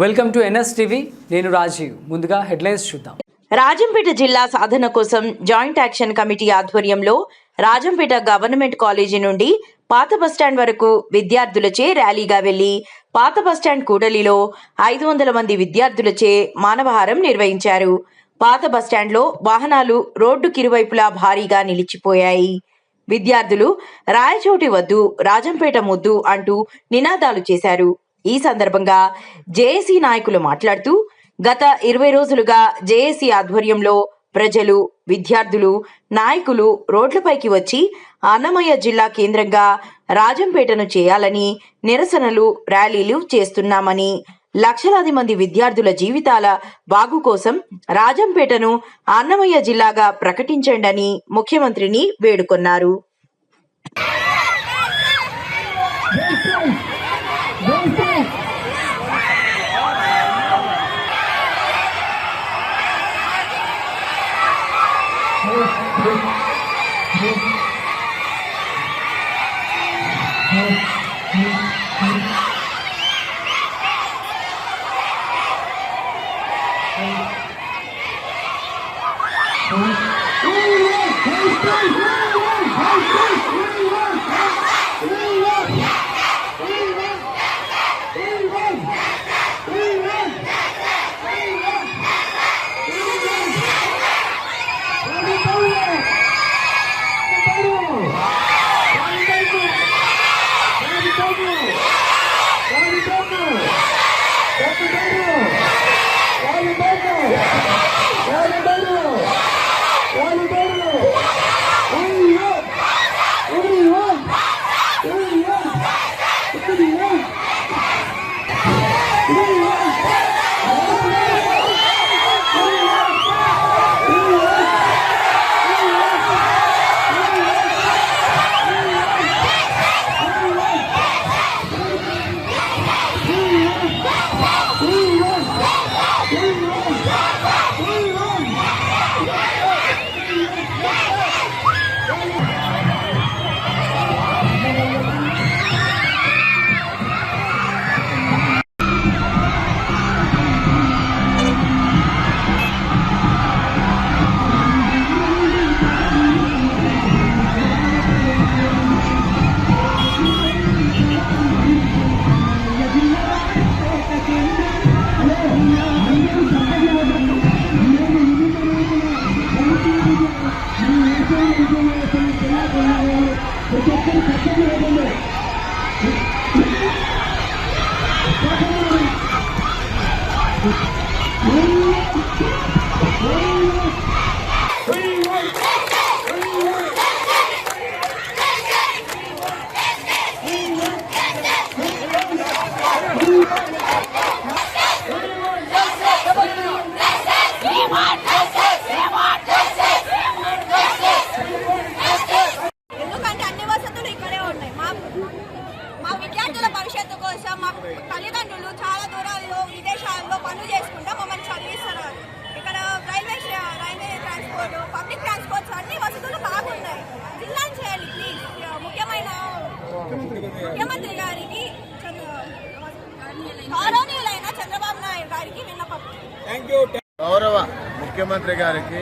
Welcome to NS TV నేను రాజీవ్. ముందుగా headlines చూద్దాం. రాజంపేట జిల్లా సాధన కోసం జాయింట్ యాక్షన్ కమిటీ ఆధ్వర్యంలో రాజంపేట గవర్నమెంట్ కాలేజీ నుండి పాత బస్టాండ్ వరకు విద్యార్థులచే ర్యాలీగా వెళ్ళి పాత బస్టాండ్ కూడలిలో ఐదు వందల మంది విద్యార్థులచే మానవహారం నిర్వహించారు. పాత బస్టాండ్లో వాహనాలు రోడ్డుకిరువైపులా భారీగా నిలిచిపోయాయి. విద్యార్థులు రాయచోటి వద్దు రాజంపేట ముద్దు అంటూ నినాదాలు చేశారు. ఈ సందర్భంగా జేఏసీ నాయకులు మాట్లాడుతూ గత ఇరవై రోజులుగా జేఏసీ ఆధ్వర్యంలో ప్రజలు విద్యార్థులు నాయకులు రోడ్లపైకి వచ్చి అన్నమయ్య జిల్లా కేంద్రంగా రాజంపేటను చేయాలని నిరసనలు ర్యాలీలు చేస్తున్నామని లక్షలాది మంది విద్యార్థుల జీవితాల బాగు కోసం రాజంపేటను అన్నమయ్య జిల్లాగా ప్రకటించండని ముఖ్యమంత్రిని వేడుకొన్నారు. గౌరవనీయులైన చంద్రబాబు నాయుడు గారికి విన్నపం. గౌరవ ముఖ్యమంత్రి గారికి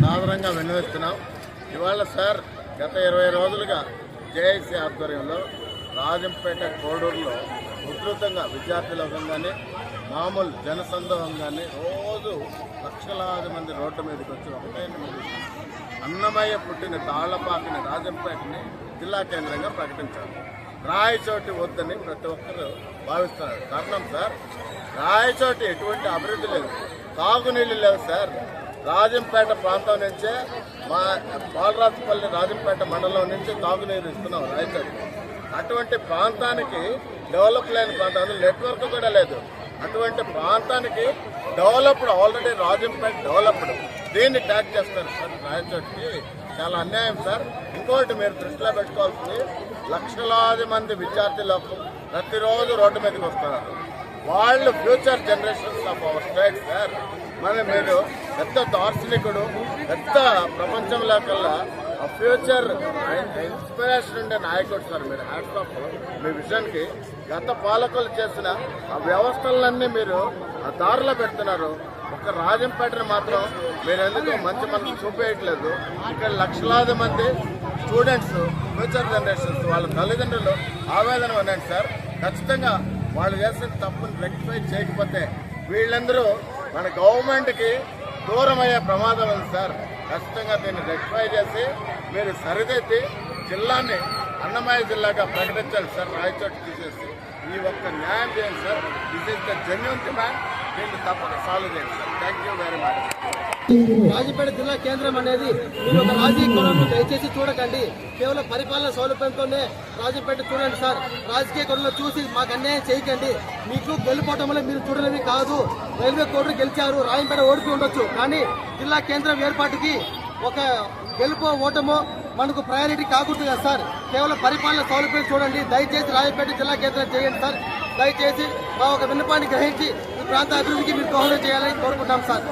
సాధారణంగా విన్నవిస్తున్నాం. ఇవాళ సార్ గత ఇరవై రోజులుగా జేఐసీ ఆధ్వర్యంలో రాజంపేట కోడూరులో ఉధృతంగా విద్యార్థుల కానీ మామూలు జనసందోహం కానీ రోజు లక్షలాది మంది రోడ్డు మీదకి వచ్చి ఒకటే అన్నమయ్య పుట్టిన తాళ్ళపాకని రాజంపేటని జిల్లా కేంద్రంగా ప్రకటించారు. రాయచోటి వద్దని ప్రతి ఒక్కరు భావిస్తున్నారు. కారణం సార్ రాయచోటి ఎటువంటి అభివృద్ధి లేదు. తాగునీళ్ళు లేవు సార్. రాజంపేట ప్రాంతం నుంచే మా బాలరాజుపల్లి రాజంపేట మండలం నుంచి తాగునీరు ఇస్తున్నాం రాయచోటి. అటువంటి ప్రాంతానికి డెవలప్ లేని ప్రాంతం నెట్వర్క్ కూడా లేదు. అటువంటి ప్రాంతానికి డెవలప్డ్ ఆల్రెడీ రాజంపేట డెవలప్డ్. దీన్ని ట్యాక్ చేస్తారు సార్ రాయచోటికి. చాలా అన్యాయం సార్. ఇంకోటి మీరు దృష్టిలో పెట్టుకోవాల్సింది లక్షలాది మంది విద్యార్థులకు ప్రతిరోజు రోడ్డు మీదకి వస్తున్నారు. వాళ్ళు future generations of our state sir. మరి మీరు పెద్ద దార్శనికుడు పెద్ద ప్రపంచంలో కల్లా ఫ్యూచర్ ఇన్స్పిరేషన్ ఉండే నాయకుడు సార్. మీరు హ్యాట్స్ ఆఫ్ మీ విజన్కి గత పాలకులు చేసిన ఆ వ్యవస్థలన్నీ మీరు ఆ దారిలో పెడుతున్నారు. ఒక రాజంపేటను మాత్రం మీరు ఎందుకు మంచి మనసు చూపేయట్లేదు? ఇక్కడ లక్షలాది మంది స్టూడెంట్స్ ఫ్యూచర్ జనరేషన్స్ వాళ్ళ తల్లిదండ్రులు ఆవేదన ఉన్నాయండి సార్. ఖచ్చితంగా వాళ్ళు చేసిన తప్పుని రెక్టిఫై చేయకపోతే వీళ్ళందరూ మన గవర్నమెంట్కి దూరం అయ్యే ప్రమాదం ఉంది సార్. ఖచ్చితంగా దీన్ని రెక్టిఫై చేసి మీరు సరిదిద్ది జిల్లాని అన్నమయ్య జిల్లాగా ప్రకటించాలి సార్. రాయచోటు తీసేసి. ఈ ఒక్క న్యాయం చేయండి sir. This is the genuine demand solve చేయండి sir thank you very much Rajapeta జిల్లా కేంద్రం అనేది మీరు ఒక రాజకీయ కొలను దయచేసి చూడకండి. కేవలం పరిపాలన సౌలభ్యంతోనే రాజపేట చూడండి సార్. రాజకీయ కొలను చూసి మాకు అన్యాయం చేయకండి. మీకు గెలుపోవటంలో మీరు చూడలేవి కాదు. రైల్వే కోర్టు గెలిచారు. రాజంపేట ఓడిపి ఉండొచ్చు. కానీ జిల్లా కేంద్రం ఏర్పాటుకి ఒక గెలుపో ఓటమో మనకు ప్రయారిటీ కాకూడదు కదా సార్. కేవలం పరిపాలన సౌలభ్యం చూడండి. దయచేసి రాజపేట జిల్లా కేంద్రం చేయండి సార్. దయచేసి మా ఒక విన్నపాన్ని గ్రహించి ప్రాంత అభివృద్ధికి మీరు దోహదం చేయాలని కోరుకుంటాం సార్.